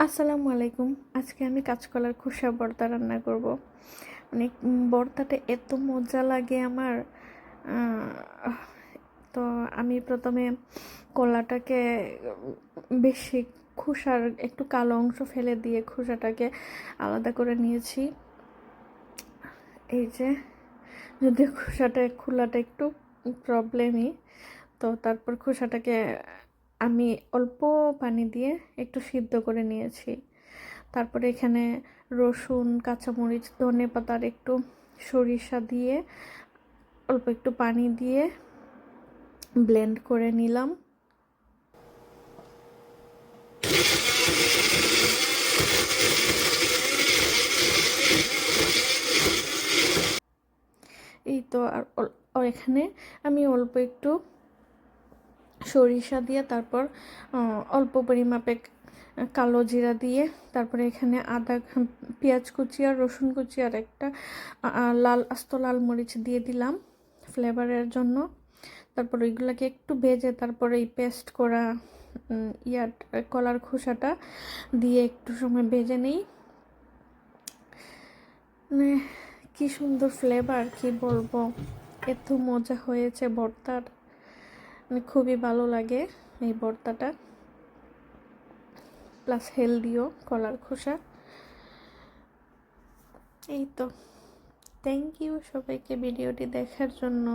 আসসালামু আলাইকুম। আজকে আমি কাঁচকলার খোসা ভর্তা রান্না করব। মানে উম, ভর্তাটা এত মজা লাগে আমার। তো আমি প্রথমে কলাটাকে বেশি খোসার একটু কালো অংশ ফেলে দিয়ে খোসাটাকে আলাদা করে নিয়েছি। এই যে যদিও খোসাটা খোলাটা একটু প্রবলেমই তো তারপর খোসাটাকে আমি অল্প পানি দিয়ে একটু সিদ্ধ করে নিয়েছি। তারপরে এখানে রসুন, কাঁচামরিচ, ধনে পাতার একটু সরিষা দিয়ে অল্প একটু পানি দিয়ে ব্লেন্ড করে নিলাম। এই তো আর এখানে আমি অল্প একটু সরিষা দিয়ে, তারপর অল্প পরিমাপে কালো জিরা দিয়ে, তারপরে এখানে আদা পেঁয়াজ কুচি আর রসুন কুচি আর একটা লাল, আস্ত লাল মরিচ দিয়ে দিলাম ফ্লেভারের জন্য। তারপর ওইগুলোকে একটু ভেজে, তারপরে এই পেস্ট করা ইয়ার, কলার খোসাটা দিয়ে একটু সময় ভেজে নিই। মানে কি সুন্দর ফ্লেভার কি বলব? এত মজা হয়েছে ভর্তার। মানে খুবই ভালো লাগে এই ভর্তাটা প্লাস হেলদিও কলার খোসা। এই তো। থ্যাংক ইউ সবাইকে ভিডিওটি দেখার জন্য।